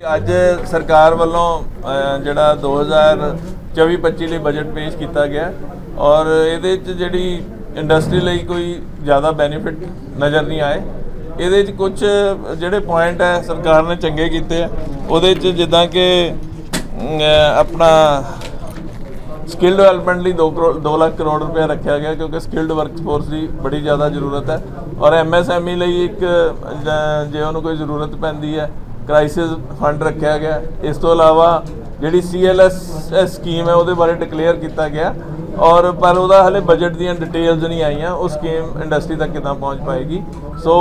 ਅੱਜ ਸਰਕਾਰ ਵੱਲੋਂ ਅਹ, ਜਿਹੜਾ 2024-25 ਲਈ ਬਜਟ ਪੇਸ਼ ਕੀਤਾ ਗਿਆ ਔਰ ਇਹਦੇ ਚ ਜਿਹੜੀ ਇੰਡਸਟਰੀ ਲਈ ਕੋਈ ਜ਼ਿਆਦਾ ਬੈਨੀਫਿਟ ਨਜ਼ਰ ਨਹੀਂ ਆਏ। ਇਹਦੇ ਚ ਕੁਝ ਜਿਹੜੇ ਪੁਆਇੰਟ ਹੈ ਸਰਕਾਰ ਨੇ ਚੰਗੇ ਕੀਤੇ ਆ। ਉਹਦੇ ਚ ਜਿੱਦਾਂ ਕਿ ਆਪਣਾ ਸਕਿੱਲ ਡਿਵੈਲਪਮੈਂਟ ਲਈ 2 ਕਰੋੜ 2 ਲੱਖ ਕਰੋੜ ਰੁਪਏ ਰੱਖਿਆ ਗਿਆ ਕਿਉਂਕਿ ਸਕਿੱਲਡ ਵਰਕਫੋਰਸ ਦੀ ਬੜੀ ਜ਼ਿਆਦਾ ਜ਼ਰੂਰਤ ਹੈ। ਔਰ ਐਮਐਸਐਮਈ ਲਈ ਇੱਕ ਜੇ ਉਹਨੂੰ ਕੋਈ ਜ਼ਰੂਰਤ ਪੈਂਦੀ ਹੈ ਕ੍ਰਾਈਸਿਸ ਫੰਡ ਰੱਖਿਆ ਗਿਆ। ਇਸ ਤੋਂ ਇਲਾਵਾ ਜਿਹੜੀ ਸੀਐਲਐਸ ਸਕੀਮ ਹੈ, ਉਹਦੇ ਬਾਰੇ ਡਿਕਲੇਅਰ ਕੀਤਾ ਗਿਆ। ਔਰ ਪਰ ਉਹਦਾ ਹਲੇ ਬਜਟ ਦੀਆਂ ਡਿਟੇਲਸ ਨਹੀਂ ਆਈਆਂ। ਉਹ ਸਕੀਮ ਇੰਡਸਟਰੀ ਤੱਕ ਕਿੱਦਾਂ ਪਹੁੰਚ ਪਾਏਗੀ? ਸੋ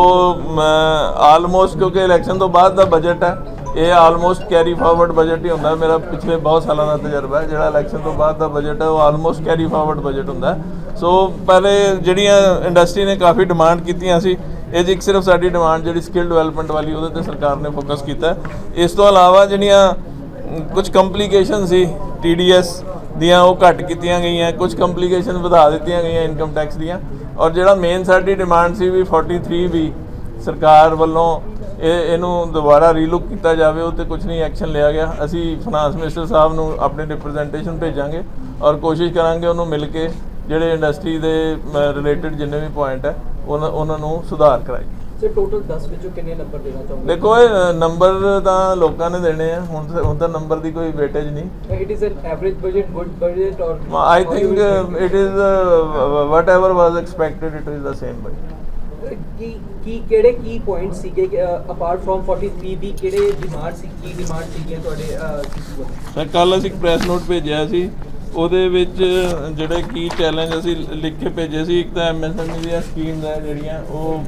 ਆਲਮੋਸਟ ਕਿਉਂਕਿ ਇਲੈਕਸ਼ਨ ਤੋਂ ਬਾਅਦ ਦਾ ਬਜਟ ਹੈ, ਇਹ ਆਲਮੋਸਟ ਕੈਰੀ ਫਾਰਵਰਡ ਬਜਟ ਹੀ ਹੁੰਦਾ। ਮੇਰਾ ਪਿਛਲੇ ਬਹੁਤ ਸਾਲਾਂ ਦਾ ਤਜਰਬਾ ਹੈ, ਜਿਹੜਾ ਇਲੈਕਸ਼ਨ ਤੋਂ ਬਾਅਦ ਦਾ ਬਜਟ ਹੈ, ਉਹ ਆਲਮੋਸਟ ਕੈਰੀ ਫਾਰਵਰਡ ਬਜਟ ਹੁੰਦਾ। ਸੋ ਪਹਿਲੇ ਜਿਹੜੀਆਂ ਇੰਡਸਟਰੀ ਨੇ ਕਾਫੀ ਡਿਮਾਂਡ ਕੀਤੀਆਂ ਸੀ ਇਹ 'ਚ ਇੱਕ ਸਿਰਫ ਸਾਡੀ ਡਿਮਾਂਡ ਜਿਹੜੀ ਸਕਿੱਲ ਡਿਵੈਲਪਮੈਂਟ ਵਾਲੀ, ਉਹਦੇ ਤੇ ਸਰਕਾਰ ਨੇ ਫੋਕਸ ਕੀਤਾ ਇਸ ਤੋਂ ਇਲਾਵਾ ਜਿਹੜੀਆਂ ਕੁਝ ਕੰਪਲਿਕੇਸ਼ਨ ਸੀ ਟੀਡੀਐਸ ਦੀਆਂ, ਉਹ ਘੱਟ ਕੀਤੀਆਂ ਗਈਆਂ ਕੁਝ ਕੰਪਲਿਕੇਸ਼ਨ ਵਧਾ ਦਿੱਤੀਆਂ ਗਈਆਂ ਇਨਕਮ ਟੈਕਸ ਦੀਆਂ। ਔਰ ਜਿਹੜਾ ਮੇਨ ਸਾਡੀ ਡਿਮਾਂਡ ਸੀ ਵੀ 43 ਵੀ ਸਰਕਾਰ ਵੱਲੋਂ ਇਹ, ਇਹਨੂੰ ਦੁਬਾਰਾ ਰੀਲੁੱਕ ਕੀਤਾ ਜਾਵੇ ਉਹ ਤੇ ਕੁਝ ਨਹੀਂ ਐਕਸ਼ਨ ਲਿਆ ਗਿਆ। ਅਸੀਂ ਫਾਈਨਾਂਸ ਮਿਨਿਸਟਰ ਸਾਹਿਬ ਨੂੰ ਆਪਣੀ ਰਿਪਰੈਜ਼ੈਂਟੇਸ਼ਨ ਭੇਜਾਂਗੇ ਔਰ ਕੋਸ਼ਿਸ਼ ਕਰਾਂਗੇ ਉਹਨੂੰ ਮਿਲ ਕੇ ਜਿਹੜੇ ਇੰਡਸਟਰੀ ਦੇ ਰਿਲੇਟਡ ਜਿੰਨੇ ਵੀ ਪੁਆਇੰਟ ਹੈ ਉਹਨਾਂ ਉਹਨਾਂ ਨੂੰ ਸੁਧਾਰ ਕਰਾਈ। ਸਰ ਟੋਟਲ 10 ਵਿੱਚੋਂ ਕਿੰਨੇ ਨੰਬਰ ਦੇਣਾ ਚਾਹੁੰਦੇ ਦੇਖੋ ਇਹ ਨੰਬਰ ਤਾਂ ਲੋਕਾਂ ਨੇ ਦੇਣੇ ਆ। ਹੁਣ ਹੁਣ ਤਾਂ ਨੰਬਰ ਦੀ ਕੋਈ ਵੇਟੇਜ ਨਹੀਂ। It is an average budget good budget ਔਰ I think uh, it is uh, whatever was expected. It is the same budget. ਕੀ ਕੀ ਕਿਹੜੇ ਕੀ ਪੁਆਇੰਟ ਸੀਗੇ ਅਪਾਰਟ ਫਰਮ 43 ਦੀ ਕਿਹੜੇ ਡਿਮਾਂਡ ਸੀ ਕੀ ਡਿਮਾਂਡ ਸੀਗੀਆਂ ਤੁਹਾਡੇ ਸਰ ਕੱਲ ਅਸੀਂ ਇੱਕ ਪ੍ਰੈਸ ਨੋਟ ਭੇਜਿਆ ਸੀ। ਉਹਦੇ ਵਿੱਚ ਜਿਹੜੇ ਕੀ ਚੈਲੰਜ ਅਸੀਂ ਲਿਖ ਕੇ ਭੇਜੇ ਸੀ ਇੱਕ ਤਾਂ ਐਮਐਸਐਮਈ ਦੀਆਂ ਸਕੀਮਸ ਹੈ ਜਿਹੜੀਆਂ ਉਹ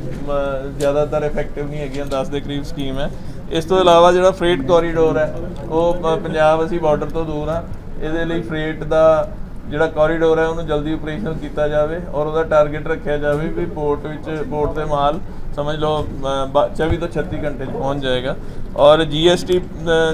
ਜ਼ਿਆਦਾਤਰ ਇਫੈਕਟਿਵ ਨਹੀਂ ਹੈਗੀਆਂ 10 ਦੇ ਕਰੀਬ ਸਕੀਮ ਹੈ ਇਸ ਤੋਂ ਇਲਾਵਾ ਜਿਹੜਾ ਫਰੇਟ ਕੋਰੀਡੋਰ ਹੈ ਉਹ ਪੰਜਾਬ ਅਸੀਂ ਬਾਰਡਰ ਤੋਂ ਦੂਰ ਆ। ਇਹਦੇ ਲਈ ਫਰੇਟ ਦਾ ਜਿਹੜਾ ਕੋਰੀਡੋਰ ਹੈ ਉਹਨੂੰ ਜਲਦੀ ਆਪਰੇਸ਼ਨਲ ਕੀਤਾ ਜਾਵੇ ਔਰ ਉਹਦਾ ਟਾਰਗੇਟ ਰੱਖਿਆ ਜਾਵੇ ਵੀ ਪੋਰਟ ਵਿੱਚ ਪੋਰਟ ਤੇ ਮਾਲ ਸਮਝ ਲਓ ਅ, ਬ- 24 ਤੋਂ 36 ਘੰਟੇ 'ਚ ਪਹੁੰਚ ਜਾਏਗਾ। ਔਰ ਜੀਐਸਟੀ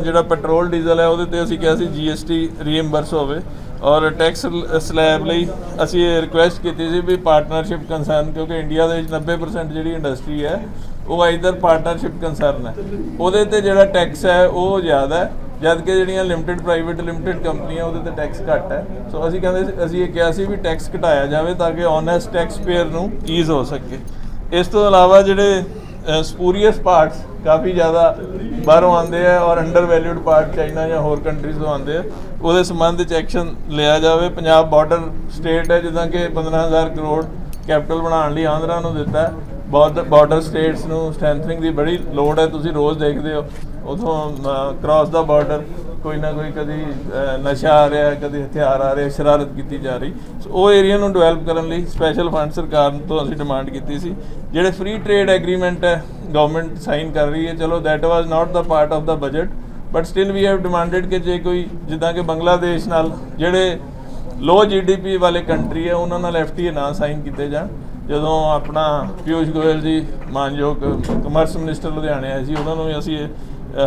ਜਿਹੜਾ ਪੈਟਰੋਲ ਡੀਜ਼ਲ ਹੈ ਉਹਦੇ ਤੇ ਅਸੀਂ ਕਿਹਾ ਸੀ ਜੀਐਸਟੀ ਰੀਇੰਬਰਸ ਹੋਵੇ। ਔਰ ਟੈਕਸ ਸਲੈਬ ਲਈ ਅਸੀਂ ਇਹ ਰਿਕੁਐਸਟ ਕੀਤੀ ਸੀ ਵੀ ਪਾਰਟਨਰਸ਼ਿਪ ਕੰਸਰਨ ਕਿਉਂਕਿ ਇੰਡੀਆ ਦੇ ਵਿੱਚ 90% ਜਿਹੜੀ ਇੰਡਸਟਰੀ ਹੈ, ਉਹ ਇਧਰ ਪਾਰਟਨਰਸ਼ਿਪ ਕੰਸਰਨ ਹੈ। ਉਹਦੇ ਤੇ ਜਿਹੜਾ ਟੈਕਸ ਹੈ, ਉਹ ਜ਼ਿਆਦਾ ਹੈ ਜਦ ਕਿ ਜਿਹੜੀਆਂ ਲਿਮਟਿਡ ਪ੍ਰਾਈਵੇਟ ਲਿਮਟਿਡ ਕੰਪਨੀਆਂ, ਉਹਦੇ ਤੇ ਟੈਕਸ ਘੱਟ ਹੈ। ਸੋ ਅਸੀਂ ਕਹਿੰਦੇ ਸੀ- ਅਸੀਂ ਇਹ ਕਿਹਾ ਸੀ ਵੀ ਟੈਕਸ ਘਟਾਇਆ ਜਾਵੇ ਤਾਂ ਕਿ ਓਨੈਸਟ ਟੈਕਸ ਪੇਅਰ ਨੂੰ ਈਜ਼ ਹੋ ਸਕੇ। ਇਸ ਤੋਂ ਇਲਾਵਾ ਜਿਹੜੇ ਸਪੂਰੀਅਸ ਪਾਰਟਸ ਕਾਫੀ ਜ਼ਿਆਦਾ ਬਾਹਰੋਂ ਆਉਂਦੇ ਆ ਔਰ ਅੰਡਰ ਵੈਲਿਊਡ ਪਾਰਟ ਚਾਈਨਾ ਜਾਂ ਹੋਰ ਕੰਟਰੀਜ਼ ਤੋਂ ਆਉਂਦੇ ਆ। ਉਹਦੇ ਸੰਬੰਧ ਵਿੱਚ ਐਕਸ਼ਨ ਲਿਆ ਜਾਵੇ। ਪੰਜਾਬ ਬਾਰਡਰ ਸਟੇਟ ਹੈ, ਜਿੱਦਾਂ ਕਿ 15000 ਕਰੋੜ ਕੈਪੀਟਲ ਬਣਾਉਣ ਲਈ ਆਂਧਰਾ ਨੂੰ ਦਿੱਤਾ ਹੈ। ਬਾਰਡਰ ਬਾਰਡਰ ਸਟੇਟਸ ਨੂੰ ਸਟਰੈਂਥਨਿੰਗ ਦੀ ਬੜੀ ਲੋੜ ਹੈ। ਤੁਸੀਂ ਰੋਜ਼ ਦੇਖਦੇ ਹੋ, ਉਥੋਂ ਕ੍ਰਾਸ ਦਾ ਬਾਰਡਰ ਕੋਈ ਨਾ ਕੋਈ ਕਦੀ ਨਸ਼ਾ ਆ ਰਿਹਾ ਹੈ, ਕਦੀ ਹਥਿਆਰ ਆ ਰਿਹਾ ਸ਼ਰਾਰਤ ਕੀਤੀ ਜਾ ਰਹੀ। ਸੋ ਉਹ ਏਰੀਆ ਨੂੰ ਡਿਵੈਲਪ ਕਰਨ ਲਈ ਸਪੈਸ਼ਲ ਫੰਡ ਸਰਕਾਰ ਤੋਂ ਅਸੀਂ ਡਿਮਾਂਡ ਕੀਤੀ ਸੀ। ਜਿਹੜੇ ਫ੍ਰੀ ਟ੍ਰੇਡ ਐਗਰੀਮੈਂਟ ਹੈ ਗਵਰਨਮੈਂਟ ਸਾਈਨ ਕਰ ਰਹੀ ਹੈ ਚਲੋ that was not the part of the budget but still we have demanded ਕਿ ਜੇ ਕੋਈ ਜਿੱਦਾਂ ਕਿ ਬੰਗਲਾਦੇਸ਼ ਨਾਲ ਜਿਹੜੇ ਲੋ ਜੀਡੀਪੀ ਵਾਲੇ ਕੰਟਰੀ ਹੈ ਉਹਨਾਂ ਨਾਲ ਐਫਟੀਏ ਨਾ ਸਾਈਨ ਕੀਤੇ ਜਾਣ। ਜਦੋਂ ਆਪਣਾ ਪਿਊਸ਼ ਗੋਇਲ ਜੀ ਮਾਨਯੋਗ ਕਮਰਸ ਮਿਨਿਸਟਰ ਲੁਧਿਆਣੇ ਆਏ ਸੀ ਉਹਨਾਂ ਨੂੰ ਵੀ ਅਸੀਂ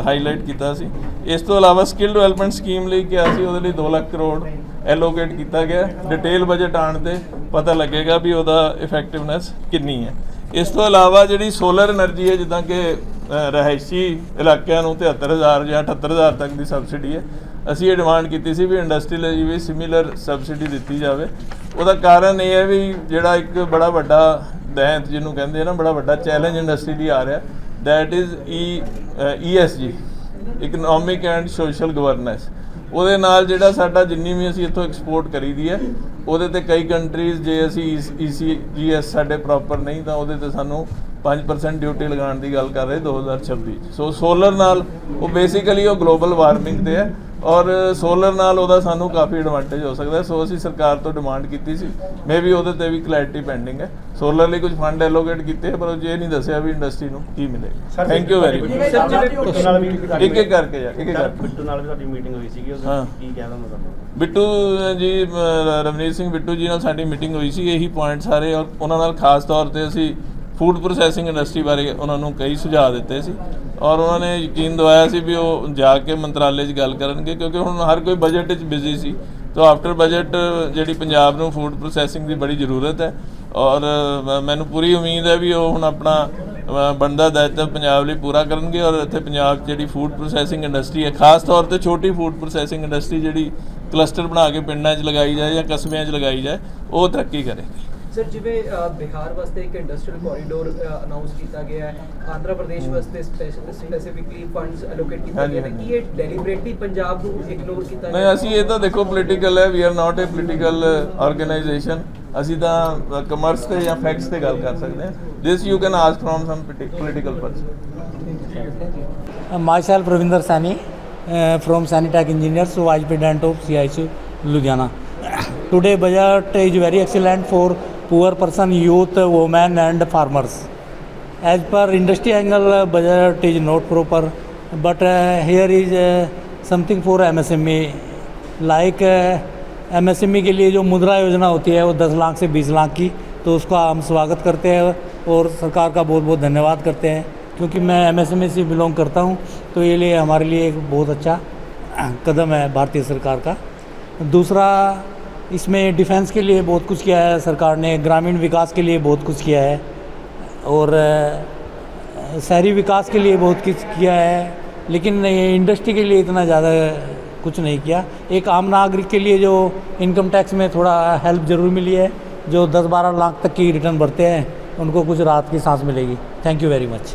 ਹਾਈਲਾਈਟ ਕੀਤਾ ਸੀ। ਇਸ ਤੋਂ ਇਲਾਵਾ ਸਕਿੱਲ ਡਿਵੈਲਪਮੈਂਟ ਸਕੀਮ ਲਈ ਕਿਹਾ ਸੀ, ਉਹਦੇ ਲਈ 2 ਲੱਖ ਕਰੋੜ ਐਲੋਕੇਟ ਕੀਤਾ ਗਿਆ। ਡਿਟੇਲ ਬਜਟ ਆਣ ਤੇ ਪਤਾ ਲੱਗੇਗਾ ਵੀ ਉਹਦਾ ਇਫੈਕਟਿਵਨੈਸ ਕਿੰਨੀ ਹੈ। ਇਸ ਤੋਂ ਇਲਾਵਾ ਜਿਹੜੀ ਸੋਲਰ એનર્ਜੀ ਹੈ, ਜਿੱਦਾਂ ਕਿ ਰਹਿਸ਼ੀ ਇਲਾਕਿਆਂ ਨੂੰ 73000 ਜਾਂ 78000 ਤੱਕ ਦੀ ਸਬਸਿਡੀ ਹੈ। ਅਸੀਂ ਇਹ ਡਿਮਾਂਡ ਕੀਤੀ ਸੀ ਵੀ ਇੰਡਸਟਰੀ ਲਈ ਵੀ ਸਿਮਿਲਰ ਸਬਸਿਡੀ ਦਿੱਤੀ ਜਾਵੇ। ਉਹਦਾ ਕਾਰਨ ਇਹ ਹੈ ਵੀ ਜਿਹੜਾ ਇੱਕ ਬੜਾ ਵੱਡਾ ਦਹਿਤ ਜਿਹਨੂੰ ਕਹਿੰਦੇ ਆ ਨਾ, ਬੜਾ ਵੱਡਾ ਚੈਲੰਜ ਇੰਡਸਟਰੀ ਦੀ ਆ ਰਿਹਾ। That is E ESG economic and social governance ਉਹਦੇ ਨਾਲ ਜਿਹੜਾ ਸਾਡਾ ਜਿੰਨੀ ਵੀ ਅਸੀਂ ਇੱਥੋਂ ਐਕਸਪੋਰਟ ਕਰੀਦੀ ਹੈ, ਉਹਦੇ ਤੇ ਕਈ ਕੰਟਰੀਜ਼ ਜੇ ਅਸੀਂ ਈਸੀਜੀਐਸ ਸਾਡੇ ਪ੍ਰੋਪਰ ਨਹੀਂ, ਤਾਂ ਉਹਦੇ ਤੇ ਸਾਨੂੰ 5% ਡਿਊਟੀ ਲਗਾਉਣ ਦੀ ਗੱਲ ਕਰ ਰਹੇ 2026 'ਚ। ਸੋ ਸੋਲਰ ਨਾਲ ਉਹ ਬੇਸਿਕਲੀ ਉਹ ਗਲੋਬਲ ਵਾਰਮਿੰਗ ਤੇ ਹੈ ਔਰ ਸੋਲਰ ਨਾਲ ਉਹਦਾ ਸਾਨੂੰ ਕਾਫੀ ਐਡਵਾਂਟੇਜ ਹੋ ਸਕਦਾ। ਸੋ ਅਸੀਂ ਸਰਕਾਰ ਤੋਂ ਡਿਮਾਂਡ ਕੀਤੀ ਸੀ। ਮੇ ਵੀ ਉਹਦੇ ਤੇ ਵੀ ਕਲੈਰਿਟੀ ਪੈਂਡਿੰਗ ਹੈ। ਸੋਲਰ ਲਈ ਕੁਝ ਫੰਡ ਐਲੋਕੇਟ ਕੀਤੇ ਪਰ ਉਹ ਜੇ ਨਹੀਂ ਦੱਸਿਆ ਵੀ ਇੰਡਸਟਰੀ ਨੂੰ ਕੀ ਮਿਲੇਗਾ। ਥੈਂਕ ਯੂ ਵੈਰੀ ਮਚ ਇੱਕ ਇੱਕ ਕਰਕੇ ਯਾਰ ਇੱਕ ਇੱਕ ਕਰਕੇ। ਬਿੱਟੂ ਨਾਲ ਵੀ ਤੁਹਾਡੀ ਮੀਟਿੰਗ ਹੋਈ ਸੀਗੀ ਉਸ ਹਾਂ। ਕੀ ਕਹਿਦਾ ਮਤਲਬ ਬਿੱਟੂ ਜੀ ਰਵਨੀਤ ਸਿੰਘ ਬਿੱਟੂ ਜੀ ਨਾਲ ਸਾਡੀ ਮੀਟਿੰਗ ਹੋਈ ਸੀ ਇਹੀ ਪੁਆਇੰਟ ਸਾਰੇ ਔਰ ਉਹਨਾਂ ਨਾਲ ਖਾਸ ਤੌਰ ਤੇ ਅਸੀਂ ਫੂਡ ਪ੍ਰੋਸੈਸਿੰਗ ਇੰਡਸਟਰੀ ਬਾਰੇ ਉਹਨਾਂ ਨੂੰ ਕਈ ਸੁਝਾਅ ਦਿੱਤੇ ਸੀ ਔਰ ਉਹਨਾਂ ਨੇ ਯਕੀਨ ਦਵਾਇਆ ਸੀ ਵੀ ਉਹ ਜਾ ਕੇ ਮੰਤਰਾਲੇ 'ਚ ਗੱਲ ਕਰਨਗੇ ਕਿਉਂਕਿ ਹੁਣ ਹਰ ਕੋਈ ਬਜਟ 'ਚ ਬਿਜ਼ੀ ਸੀ। ਤਾਂ ਆਫਟਰ ਬਜਟ ਜਿਹੜੀ ਪੰਜਾਬ ਨੂੰ ਫੂਡ ਪ੍ਰੋਸੈਸਿੰਗ ਦੀ ਬੜੀ ਜ਼ਰੂਰਤ ਹੈ ਔਰ ਮੈਨੂੰ ਪੂਰੀ ਉਮੀਦ ਹੈ ਵੀ ਉਹ ਹੁਣ ਆਪਣਾ ਅ, ਬਣਦਾ ਦਾਇਿਤਵ ਪੰਜਾਬ ਲਈ ਪੂਰਾ ਕਰਨਗੇ ਔਰ ਇੱਥੇ ਪੰਜਾਬ 'ਚ ਜਿਹੜੀ ਫੂਡ ਪ੍ਰੋਸੈਸਿੰਗ ਇੰਡਸਟਰੀ ਹੈ ਖਾਸ ਤੌਰ ਤੇ ਛੋਟੀ ਫੂਡ ਪ੍ਰੋਸੈਸਿੰਗ ਇੰਡਸਟਰੀ ਜਿਹੜੀ ਕਲਸਟਰ ਬਣਾ ਕੇ ਪਿੰਡਾਂ 'ਚ ਲਗਾਈ ਜਾਏ ਜਾਂ ਕਸਬਿਆਂ 'ਚ ਲਗਾਈ ਜਾਏ ਉਹ ਤਰੱਕੀ ਕਰੇਗੀ। ਸਰ ਜਿਵੇਂ ਬਿਹਾਰ ਵਾਸਤੇ ਇੱਕ ਇੰਡਸਟਰੀਅਲ ਕੋਰੀਡੋਰ ਅਨਾਉਂਸ ਕੀਤਾ ਗਿਆ ਹੈ ਆਂਧਰਾ ਪ੍ਰਦੇਸ਼ ਵਾਸਤੇ ਸਪੈਸੀਫਿਕਲੀ ਫੰਡਸ ਅਲੋਕੇਟ ਕੀਤੇ ਨੇ। ਹਾਂਜੀ। ਕੀ ਇਹ ਡੈਲੀਬਰੇਟਲੀ ਪੰਜਾਬ ਨੂੰ ਇਗਨੋਰ ਕੀਤਾ ਨਹੀਂ ਅਸੀਂ ਇਹ ਤਾਂ ਦੇਖੋ ਪੋਲੀਟੀਕਲ ਹੈ we are not a political organisation ਅਸੀਂ ਤਾਂ ਕਮਰਸ ਤੇ ਜਾਂ ਫੈਕਟਸ ਤੇ ਗੱਲ ਕਰ ਸਕਦੇ ਹਾਂ। This you can ask from some political person Ravinder Sani uh, from Sanitech Engineers, so Vice President of CISU Ludhiana. Today budget is very excellent for poor person, youth, women and farmers. As per industry angle, uh, budget is not proper, but uh, here is uh, something for MSME. Like uh, MSME के लिए जो मुद्रा योजना होती है वो 10 लाख से 20 लाख की तो उसका हम स्वागत करते हैं और सरकार का बहुत बहुत धन्यवाद करते हैं क्योंकि मैं एमएसएमई से बिलोंग करता हूँ तो ये लिए हमारे लिए एक बहुत अच्छा कदम है भारतीय सरकार का दूसरा इसमें डिफेंस के लिए बहुत कुछ किया है, सरकार ने, ग्रामीण विकास के लिए बहुत कुछ किया है, और शहरी विकास के लिए बहुत कुछ किया है, लेकिन इंडस्ट्री के लिए इतना ज़्यादा कुछ नहीं किया। एक आम नागरिक के लिए जो इनकम टैक्स में थोड़ा हेल्प ज़रूर मिली है, जो 10-12 लाख तक की रिटर्न भरते हैं, उनको कुछ राहत की सांस मिलेगी। Thank you very much.